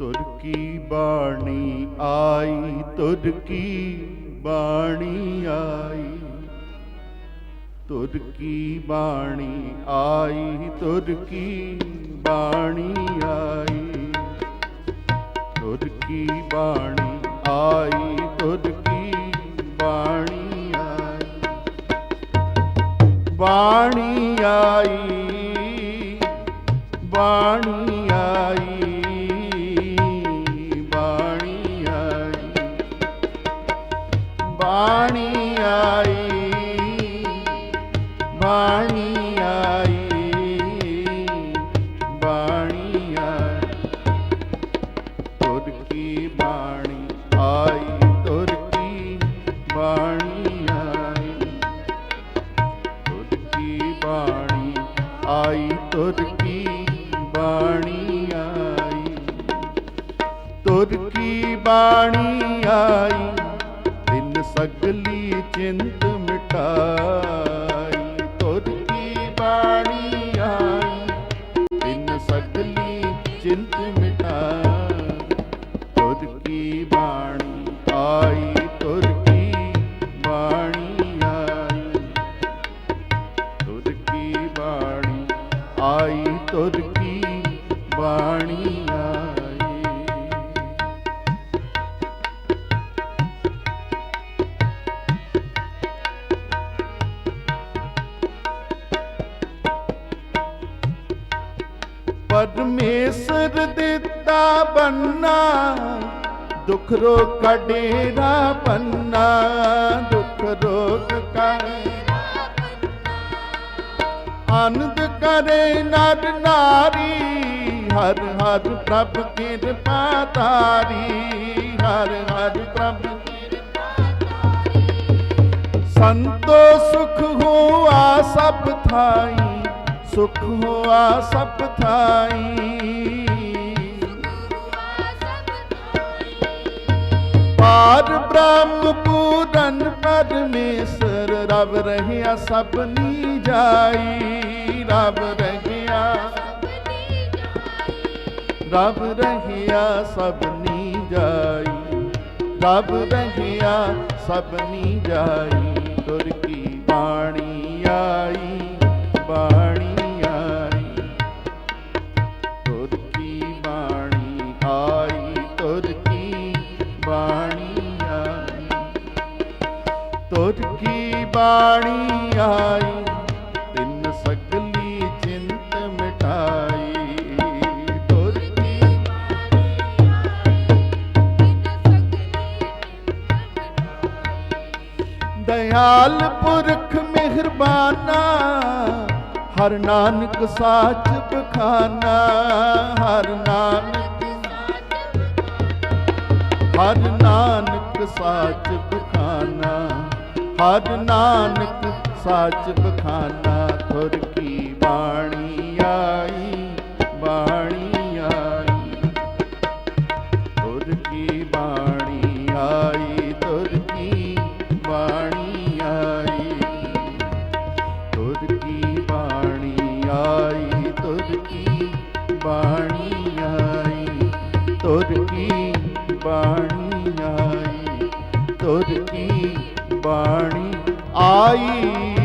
ਤੁਰ ਕੀ ਬਾਣੀ ਆਈ? ਤੁਰ ਕੀ ਬਾਣੀ ਆਈ? ਤੁਰ ਕੀ ਬਾਣੀ ਆਈ? ਤੁਰ ਕੀ ਬਾਣੀ ਆਈ? ਤੁਰ ਕੀ ਬਾਣੀ ਆਈ? ਤੁਰ ਕੀ ਬਾਣੀ ਆਈ? ਬਾਣੀ ਆਈ? ਬਾਣੀ ਬਾਣੀ ਆਈ ਬਾਣੀ ਆਈ। ਤੁਰ ਕੀ ਬਾਣੀ ਆਈ, ਤੁਰ ਕੀ ਬਾਣੀ ਆਈ। ਤੁਰ ਕੀ ਬਾਣੀ ਆਈ, ਤੁਰ ਕੀ ਬਾਣੀ ਆਈ। ਤੁਰ ਕੀ ਬਾਣੀ ਆਈ ਬਾਣੀ ਆਈ। ਪਰਮੇਸ਼ਰ ਦਿੱਤਾ ਬੰਨਾ, ਦੁਖ ਰੋਗ ਕਾ ਡੇਰਾ ਪੰਨਾ, ਦੁਖ ਰੋਗ ਕਾ ਆਨੰਦ ਕਰੇ ਨਰ ਨਾਰੀ ਹਰ ਹਰ ਪ੍ਰਭ ਕਿਰਪਾ ਤਾਰੀ ਹਰ ਹਰ ਪ੍ਰਭ ਸੰਤੋ ਸੁਖ ਹੋਆ ਸਭ ਥਾਈ, ਸੁਖ ਹੋਆ ਸਭ ਥਾਈ। ਪਾਰ ਬ੍ਰਹਮ ਪੂਰਨ ਪਰਮੇਸ਼ਰ ਰਬ ਰਹਿਆ ਸਭਨੀ ਜਾਈ ਰਬ ਰਬ ਰਹਿਆ ਸਭਨੀ ਜਾਈ। ਰੱਬ ਰਹਿਆ ਸਭਨੀ ਜਾਈ। ਤੁਰ ਕੀ ਬਾਣੀ ਆਈ ਬਾਣੀ ਆਈ। ਤੁਰ ਕੀ ਬਾਣੀ ਆਈ, ਤੁਰ ਕੀ ਬਾਣੀ ਆਈ। ਤੁਰ ਕੀ ਬਾਣੀ ਆਈ ਦਇਆਲ ਪੁਰਖ ਮਿਹਰਬਾਨਾ, ਹਰ ਨਾਨਕ ਸਾਚ ਬਖਾਨਾ, ਹਰ ਨਾਨਕ ਹਰ ਨਾਨਕ ਸਾਚ ਬਖਾਨਾ, ਹਰ ਨਾਨਕ ਸਾਚ ਬਖਾਨਾ ਤੁਰ ਕੀ ਬਾਣੀ ਆਈ। ਬਾਣੀ ਆਈ ਤੁਰ ਕੀ ਬਾਣੀ ਆਈ?